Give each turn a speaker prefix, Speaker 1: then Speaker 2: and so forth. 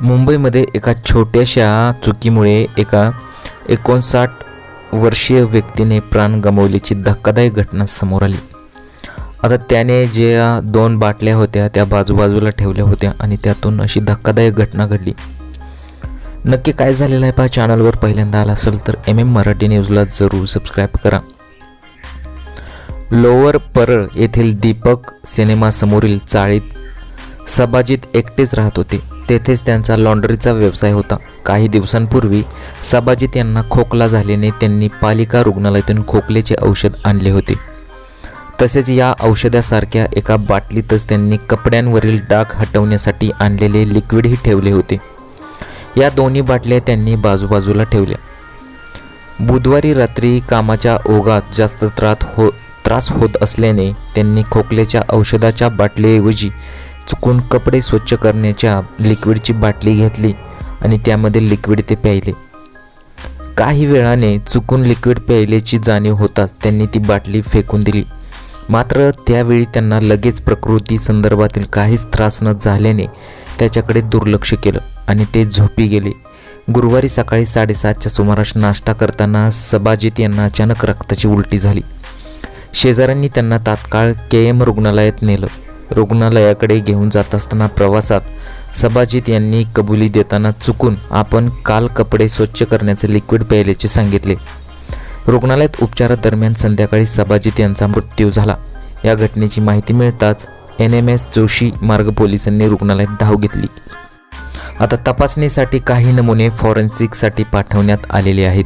Speaker 1: मुंबईमध्ये एका छोट्याशा चुकीमुळे एका एकोणसाठ वर्षीय व्यक्तीने प्राण गमावल्याची धक्कादायक घटना समोर आली. आता त्याने ज्या दोन बाटल्या होत्या त्या बाजूबाजूला ठेवल्या होत्या आणि त्यातून अशी धक्कादायक घटना घडली. नक्की काय झालेलं आहे पहा चॅनलवर पहिल्यांदा आला असेल तर एम एम मराठी न्यूजला जरूर सबस्क्राईब करा. लोअर परळ येथील दीपक सिनेमासमोरील चाळीत सभाजीत एकटेच राहत होते. तेथेच त्यांचा लॉन्ड्रीचा व्यवसाय होता. काही दिवसांपूर्वी सभाजीत यांना खोकला झाल्याने त्यांनी पालिका रुग्णालयातून खोकल्याचे औषध आणले होते. तसेच या औषधासारख्या एका बाटलीतच त्यांनी कपड्यांवरील डाग हटवण्यासाठी आणलेले लिक्विडही ठेवले होते. या दोन्ही बाटल्या त्यांनी बाजूबाजूला ठेवल्या. बुधवारी रात्री कामाच्या ओघात जास्त त्रास हो त्रास होत असल्याने त्यांनी खोकल्याच्या औषधाच्या बाटलीऐवजी चुकून कपडे स्वच्छ करण्याच्या लिक्विडची बाटली घेतली आणि त्यामध्ये लिक्विड ते प्यायले. काही वेळाने चुकून लिक्विड प्यायल्याची जाणीव होताच त्यांनी ती बाटली फेकून दिली. मात्र त्यावेळी त्यांना लगेच प्रकृती संदर्भातील काहीच त्रास न झाल्याने त्याच्याकडे दुर्लक्ष केलं आणि ते झोपी गेले. गुरुवारी सकाळी साडेसातच्या सुमारास नाश्ता करताना सबाजित यांना अचानक रक्ताची उलटी झाली. शेजाऱ्यांनी त्यांना तात्काळ के एम रुग्णालयात नेलं. रुग्णालयाकडे घेऊन जात असताना प्रवासात सभाजीत यांनी कबुली देताना चुकून आपण काल कपडे स्वच्छ करण्याचे लिक्विड प्यायल्याचे सांगितले. रुग्णालयात उपचारादरम्यान संध्याकाळी सभाजीत यांचा मृत्यू झाला. या घटनेची माहिती मिळताच एन एम एस जोशी मार्ग पोलिसांनी रुग्णालयात धाव घेतली. आता तपासणीसाठी काही नमुने फॉरेन्सिकसाठी पाठवण्यात आलेले आहेत.